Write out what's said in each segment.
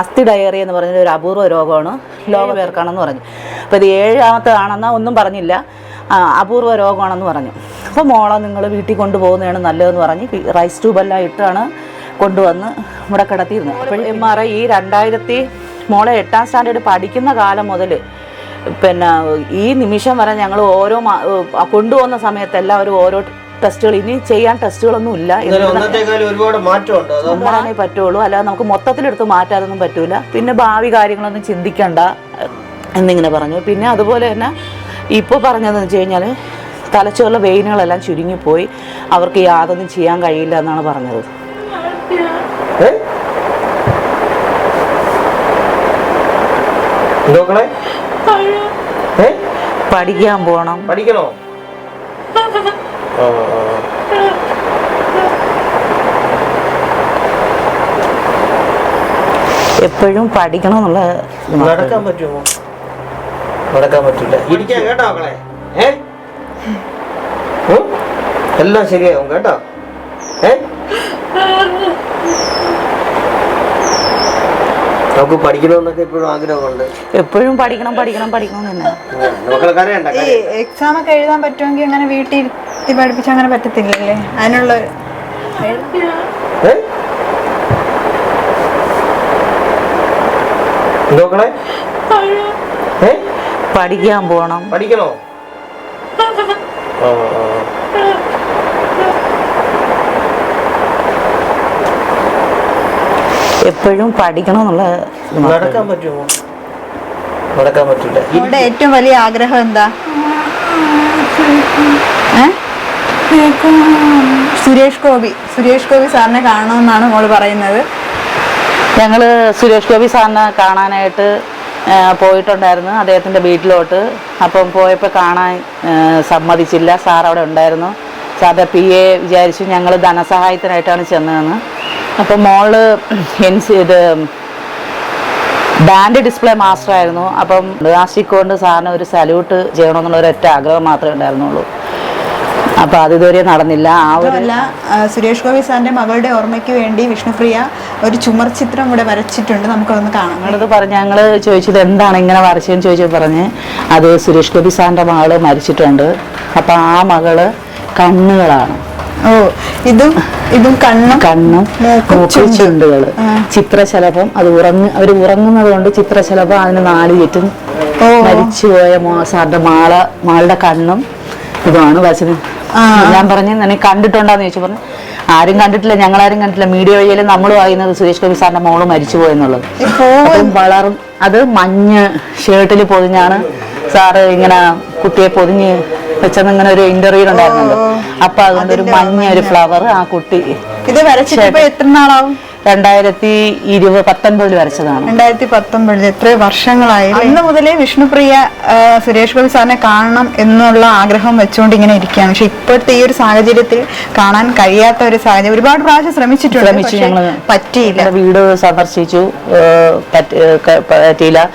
അസ്ഥി ഡയറി എന്ന് പറഞ്ഞ ഒരു അപൂർവ രോഗമാണ്. ലോക പേർക്കാണെന്ന് പറഞ്ഞു. അപ്പോൾ ഇത് ഏഴാമത്തെ ആണെന്ന് ഒന്നും പറഞ്ഞില്ല. അപൂർവ രോഗമാണെന്ന് പറഞ്ഞു. അപ്പോൾ മോളെ നിങ്ങൾ വീട്ടിൽ കൊണ്ടുപോകുന്നതാണ് നല്ലതെന്ന് പറഞ്ഞ് റൈസ് ട്യൂബെല്ലാം ഇട്ടാണ് കൊണ്ടുവന്ന് ഇവിടെ കിടത്തിയിരുന്നത്. അപ്പോൾ എം ആർ ഈ രണ്ടായിരത്തി മോളെ എട്ടാം സ്റ്റാൻഡേർഡ് പഠിക്കുന്ന കാലം മുതൽ പിന്നെ ഈ നിമിഷം വരെ ഞങ്ങൾ ഓരോ കൊണ്ടുപോകുന്ന സമയത്ത് എല്ലാവരും ഓരോ ടെസ്റ്റുകൾ. ഇനി ചെയ്യാൻ ടെസ്റ്റുകളൊന്നും ഇല്ല ഒരുപാട് മാറ്റമുണ്ട്? അതോ മാറാനേ പറ്റുള്ളൂ. അല്ലാതെ നമുക്ക് മൊത്തത്തിലെടുത്ത് മാറ്റാനൊന്നും പറ്റൂല. പിന്നെ ഭാവി കാര്യങ്ങളൊന്നും ചിന്തിക്കണ്ട എന്നിങ്ങനെ പറഞ്ഞു. പിന്നെ അതുപോലെ തന്നെ ഇപ്പോൾ പറഞ്ഞതെന്ന് വെച്ച് കഴിഞ്ഞാൽ തലച്ചോറിലെ വെയിനുകളെല്ലാം ചുരുങ്ങിപ്പോയി. അവർക്ക് യാതൊന്നും ചെയ്യാൻ കഴിയില്ല എന്നാണ് പറഞ്ഞത്. പഠിക്കാൻ പോണം. പഠിക്കണോ. എപ്പോഴും പഠിക്കണം എന്നുള്ള നടക്കാൻ പറ്റുമോ? നടക്കാൻ പറ്റില്ല ഇരിക്കാൻ കേട്ടോ മക്കളെ. ഏ? എല്ലാം ശരിയാവും കേട്ടോ. ഏ? നമുക്ക് പഠിക്കണമെന്നൊക്കെ ഇപ്പോഴും ആഗ്രഹമുണ്ട്. എപ്പോഴും പഠിക്കണം പഠിക്കണം പഠിക്കണം എന്ന് തന്നെ. ഈ എക്സാം ഒക്കെ എഴുതാൻ പറ്റുമെങ്കിൽ അങ്ങനെ വീട്ടിൽ ഇരുത്തി പഠിപ്പിച്ച അങ്ങനെ പറ്റത്തില്ലല്ലേ? അതിനുള്ള പഠിക്കാൻ പോണം. പഠിക്കണോ ആ, ആ. എപ്പോഴും പഠിക്കണം എന്നുള്ള നടക്കാൻ പറ്റുമോ? നടക്കാൻ പറ്റില്ല ഇവിടെ ഏറ്റവും വലിയ ആഗ്രഹം എന്താ? സുരേഷ് ഗോപി. സുരേഷ് ഗോപി സാറിനെ കാണണമെന്നാണ് മോൾ പറയുന്നത്. ഞങ്ങൾ സുരേഷ് ഗോപി സാറിനെ കാണാനായിട്ട് പോയിട്ടുണ്ടായിരുന്നു അദ്ദേഹത്തിന്റെ വീട്ടിലോട്ട്. അപ്പം പോയപ്പോൾ കാണാൻ സമ്മതിച്ചില്ല. സാർ അവിടെ ഉണ്ടായിരുന്നു. സാറിന്റെ പി എ വിചാരിച്ചു ഞങ്ങൾ ധനസഹായത്തിനായിട്ടാണ് ചെന്നതെന്ന്. അപ്പം മോൾ എൻ സി ഇത് ബാൻഡ് ഡിസ്പ്ലേ മാസ്റ്റർ ആയിരുന്നു. അപ്പം ആശിക്കൊണ്ട് സാറിന് ഒരു സല്യൂട്ട് ചെയ്യണമെന്നുള്ള ഒരൊറ്റ ആഗ്രഹം മാത്രമേ ഉണ്ടായിരുന്നുള്ളൂ. അപ്പൊ അത് ഇതുവരെ നടന്നില്ല. ആ ഒരു സുരേഷ് ഗോപി സാറിന്റെ മകളുടെ ഓർമ്മയ്ക്ക് വേണ്ടി വിഷ്ണുപ്രിയ ഒരു ചുമർ ചിത്രം ഇവിടെ വരച്ചിട്ടുണ്ട്. നമുക്കതൊന്ന് കാണാം. ഞങ്ങളത് പറഞ്ഞ് ഞങ്ങൾ ചോദിച്ചത് എന്താണ് ഇങ്ങനെ വരച്ചതെന്ന് ചോദിച്ചത് പറഞ്ഞ് അത് സുരേഷ് ഗോപി സാറിന്റെ മകൾ മരിച്ചിട്ടുണ്ട്. അപ്പൊ ആ മകൾ കണ്ണുകളാണ്. ഓ ഇതും ഇതും കണ്ണും കണ്ണും മൂക്കും മൂക്കും ചുണ്ടുകൾ ചിത്രശലഭം അത് ഉറങ്ങ അവർ ഉറങ്ങുന്നത് കൊണ്ട് ചിത്രശലഭം അതിന് നാല് ചുറ്റും. മരിച്ചുപോയ സാറിന്റെ മാള മാളുടെ കണ്ണും ഇതുമാണ് വശനം ഞാൻ പറഞ്ഞു നിന്നെ കണ്ടിട്ടുണ്ടാന്ന് ചോദിച്ചു. പറഞ്ഞു ആരും കണ്ടിട്ടില്ല ഞങ്ങളാരും കണ്ടിട്ടില്ല. മീഡിയ വഴിയിലും നമ്മൾ വായിക്കുന്നത് സുരേഷ് ഗോപി സാറിന്റെ മോൾ മരിച്ചുപോയെന്നുള്ളത് പോയെന്നുള്ളത് വളറും അത് മഞ്ഞ് ഷർട്ടിൽ പൊതിഞ്ഞാണ് സാറ് ഇങ്ങനെ കുട്ടിയെ പൊതിഞ്ഞ് വെച്ചെന്ന് ഇങ്ങനെ ഒരു ഇന്റർവ്യൂ ഉണ്ടായിരുന്നു അപ്പൊ അതുകൊണ്ട് ഒരു മഞ്ഞ. ഒരു ഫ്ലവർ ആ കുട്ടി ഇത് വരച്ചിട്ട് എത്ര നാളാവും? രണ്ടായിരത്തി ഇരുപത് പത്തൊൻപതിൽ വരച്ചതാണ്. രണ്ടായിരത്തി പത്തൊമ്പതിൽ എത്രയോ വർഷങ്ങളായി അന്ന് മുതലേ വിഷ്ണുപ്രിയ സുരേഷ് ഗോപി സാറിനെ കാണണം എന്നുള്ള ആഗ്രഹം വെച്ചുകൊണ്ട് ഇങ്ങനെ ഇരിക്കുകയാണ്. പക്ഷെ ഇപ്പോഴത്തെ ഈ ഒരു സാഹചര്യത്തിൽ കാണാൻ കഴിയാത്ത ഒരു സാഹചര്യം ഒരുപാട് പ്രാവശ്യം ശ്രമിച്ചിട്ടുണ്ട് പറ്റിയില്ല. വീട് സന്ദർശിച്ചു പറ്റ- പറ്റിയില്ല.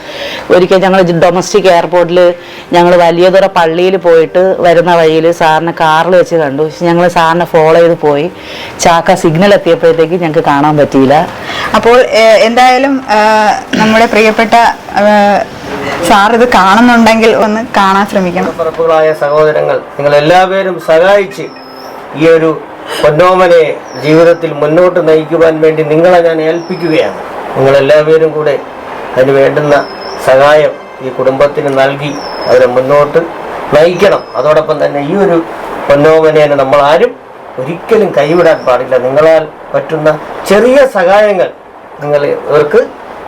ഒരിക്കൽ ഞങ്ങൾ ഡൊമസ്റ്റിക് എയർപോർട്ടിൽ ഞങ്ങൾ വലിയതുറ പള്ളിയിൽ പോയിട്ട് വരുന്ന വഴിയിൽ സാറിനെ കാറിൽ വെച്ച് കണ്ടു. പക്ഷെ ഞങ്ങൾ സാറിനെ ഫോളോ ചെയ്ത് പോയി. ചാക്ക സിഗ്നൽ എത്തിയപ്പോഴത്തേക്ക് ഞങ്ങൾക്ക് കാണാൻ പറ്റിയില്ല. അപ്പോൾ എന്തായാലും നമ്മുടെ പ്രിയപ്പെട്ട സാർ ഇത് കാണുന്നുണ്ടെങ്കിൽ ഒന്ന് കാണാൻ ശ്രമിക്കണം. സഹോദരങ്ങൾ നിങ്ങൾ എല്ലാവരും സഹായിച്ച് ഈ ഒരു പൊന്നോമനെ ജീവിതത്തിൽ മുന്നോട്ട് നയിക്കുവാൻ വേണ്ടി നിങ്ങളെ ഞാൻ ഏൽപ്പിക്കുകയാണ്. നിങ്ങൾ എല്ലാവരും കൂടെ അതിന് വേണ്ടുന്ന സഹായം ഈ കുടുംബത്തിന് നൽകി അവരെ മുന്നോട്ട് നയിക്കണം. അതോടൊപ്പം തന്നെ ഈ ഒരു പൊന്നോമനെ നമ്മൾ ആരും ഒരിക്കലും കൈവിടാൻ പാടില്ല. നിങ്ങളാൽ പറ്റുന്ന ചെറിയ സഹായങ്ങൾ നിങ്ങൾ ഇവർക്ക്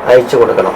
അയച്ചു കൊടുക്കണം.